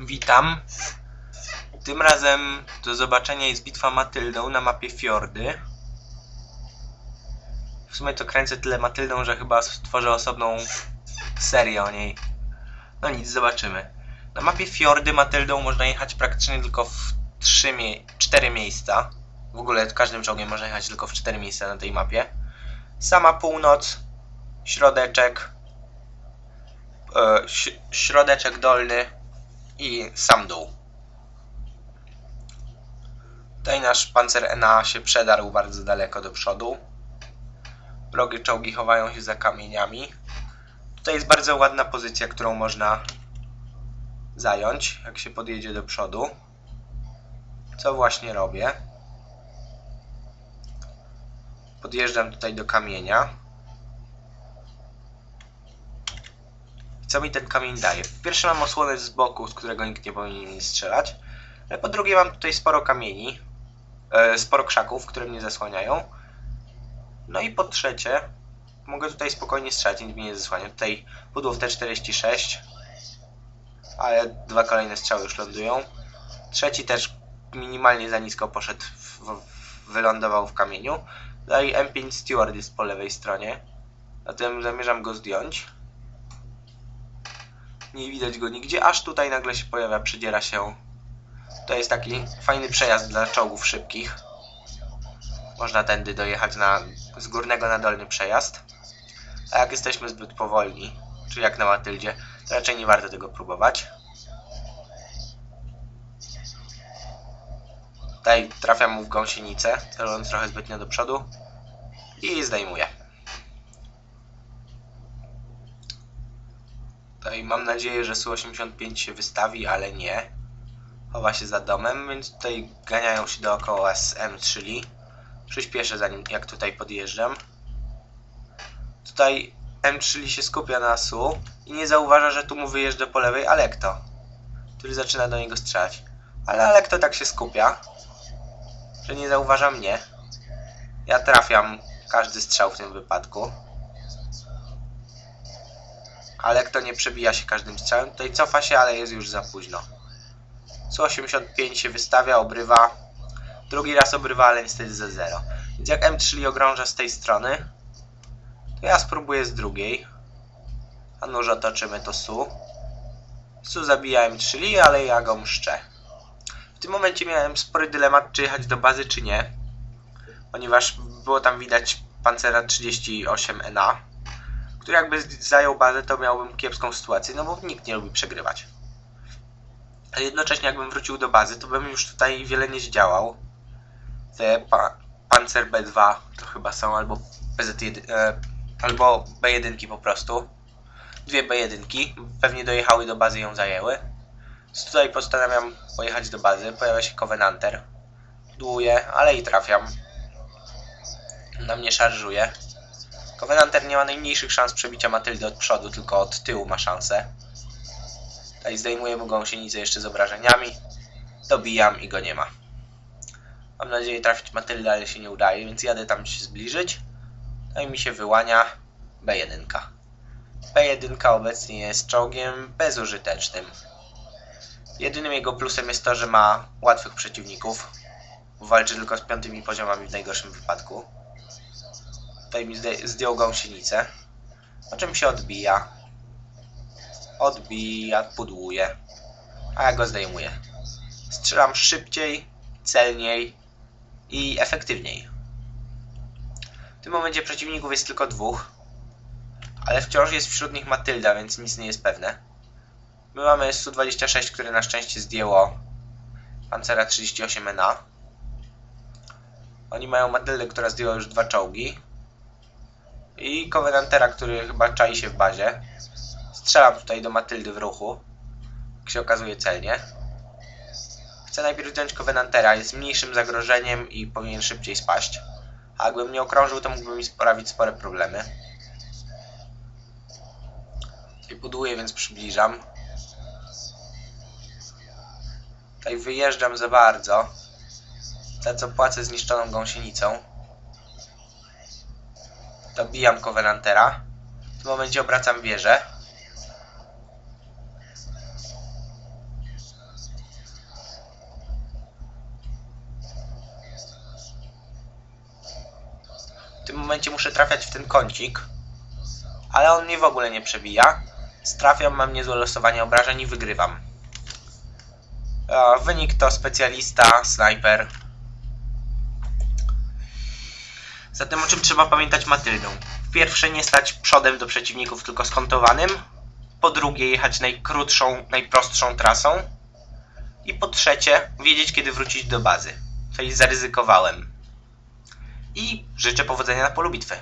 Witam. Tym razem do zobaczenia jest bitwa Matyldą na mapie Fiordy. W sumie to kręcę tyle Matyldą, że chyba stworzę osobną serię o niej. No nic, zobaczymy. Na mapie Fiordy Matyldą można jechać praktycznie tylko w 3 mie 4 miejsca. W ogóle każdym czołgiem można jechać tylko w 4 miejsca na tej mapie. Sama północ, środeczek, e, środeczek dolny i sam dół. Tutaj nasz pancer NA się przedarł bardzo daleko do przodu. Wrogie czołgi chowają się za kamieniami. Tutaj jest bardzo ładna pozycja, którą można zająć, jak się podjedzie do przodu. Co właśnie robię? Podjeżdżam tutaj do kamienia. Co mi ten kamień daje? Po pierwsze mam osłonę z boku, z którego nikt nie powinien mi strzelać. Ale po drugie mam tutaj sporo kamieni. E, sporo krzaków, które mnie zasłaniają. No i po trzecie mogę tutaj spokojnie strzelać, nikt mnie nie zasłania. Tutaj pudło w T46. Ale dwa kolejne strzały już lądują. Trzeci też minimalnie za nisko poszedł, w, w, wylądował w kamieniu. Tutaj M5 Steward jest po lewej stronie. Zatem zamierzam go zdjąć. Nie widać go nigdzie, aż tutaj nagle się pojawia, przydziera się. To jest taki fajny przejazd dla czołgów szybkich. Można tędy dojechać na, z górnego na dolny przejazd. A jak jesteśmy zbyt powolni, czy jak na Matyldzie, to raczej nie warto tego próbować. Tutaj trafiam mu w gąsienicę, celując trochę zbytnio do przodu i zdejmuję. Tutaj mam nadzieję, że Su-85 się wystawi, ale nie. Chowa się za domem, więc tutaj ganiają się dookoła z M3 Lee. Przyspieszę zanim jak tutaj podjeżdżam. Tutaj M3 Lee się skupia na Su i nie zauważa, że tu mu wyjeżdża po lewej Alekto, który zaczyna do niego strzelać. Ale Alekto tak się skupia, że nie zauważa mnie. Ja trafiam każdy strzał w tym wypadku. Ale kto nie przebija się każdym strzałem, tutaj cofa się, ale jest już za późno. Su-85 się wystawia, obrywa. Drugi raz obrywa, ale niestety za zero. Więc jak M3 ogrąża z tej strony, to ja spróbuję z drugiej. A nóż otoczymy to Su. Su zabija M3, ale ja go mszczę. W tym momencie miałem spory dylemat, czy jechać do bazy, czy nie. Ponieważ było tam widać Pancera 38NA, który jakby zajął bazę, to miałbym kiepską sytuację, no bo nikt nie lubi przegrywać. A jednocześnie jakbym wrócił do bazy, to bym już tutaj wiele nie zdziałał. Te pa Panzer B2 to chyba są albo PZ1, e, albo B1 po prostu. Dwie B1 pewnie dojechały do bazy i ją zajęły. Więc tutaj postanawiam pojechać do bazy. Pojawia się Covenanter. Dłuję, ale i trafiam. Na mnie szarżuje. Covenanter nie ma najmniejszych szans przebicia Matyldy od przodu, tylko od tyłu ma szansę. Tutaj zdejmuję mu gąsienicę jeszcze z obrażeniami. Dobijam i go nie ma. Mam nadzieję trafić Matyldę, ale się nie udaje, więc jadę tam się zbliżyć. No i mi się wyłania B1. B1 obecnie jest czołgiem bezużytecznym. Jedynym jego plusem jest to, że ma łatwych przeciwników. Walczy tylko z piątymi poziomami w najgorszym wypadku. Tutaj mi zdjął gąsienicę. O czym się odbija. Odbija, pudłuje. A ja go zdejmuję. Strzelam szybciej, celniej i efektywniej. W tym momencie przeciwników jest tylko dwóch. Ale wciąż jest wśród nich Matylda, więc nic nie jest pewne. My mamy Su-26, które na szczęście zdjęło Pancera 38NA. Oni mają Matyldę, która zdjęła już dwa czołgi. I Covenantera, który chyba czai się w bazie. Strzelam tutaj do Matyldy w ruchu. Jak się okazuje celnie. Chcę najpierw zdjąć Covenantera, jest mniejszym zagrożeniem i powinien szybciej spaść. A jakbym mnie okrążył, to mógłby mi sprawić spore problemy. I buduję, więc przybliżam. Tutaj wyjeżdżam za bardzo. Za co płacę zniszczoną gąsienicą. Dobijam Covenantera. W tym momencie obracam wieżę. W tym momencie muszę trafiać w ten kącik. Ale on mnie w ogóle nie przebija. Strafiam, mam niezłe losowanie obrażeń i wygrywam. Wynik to specjalista, snajper, Zatem o czym trzeba pamiętać Matyldą? Po pierwsze nie stać przodem do przeciwników, tylko skontowanym. Po drugie jechać najkrótszą, najprostszą trasą. I po trzecie wiedzieć kiedy wrócić do bazy. Czyli zaryzykowałem. I życzę powodzenia na polu bitwy.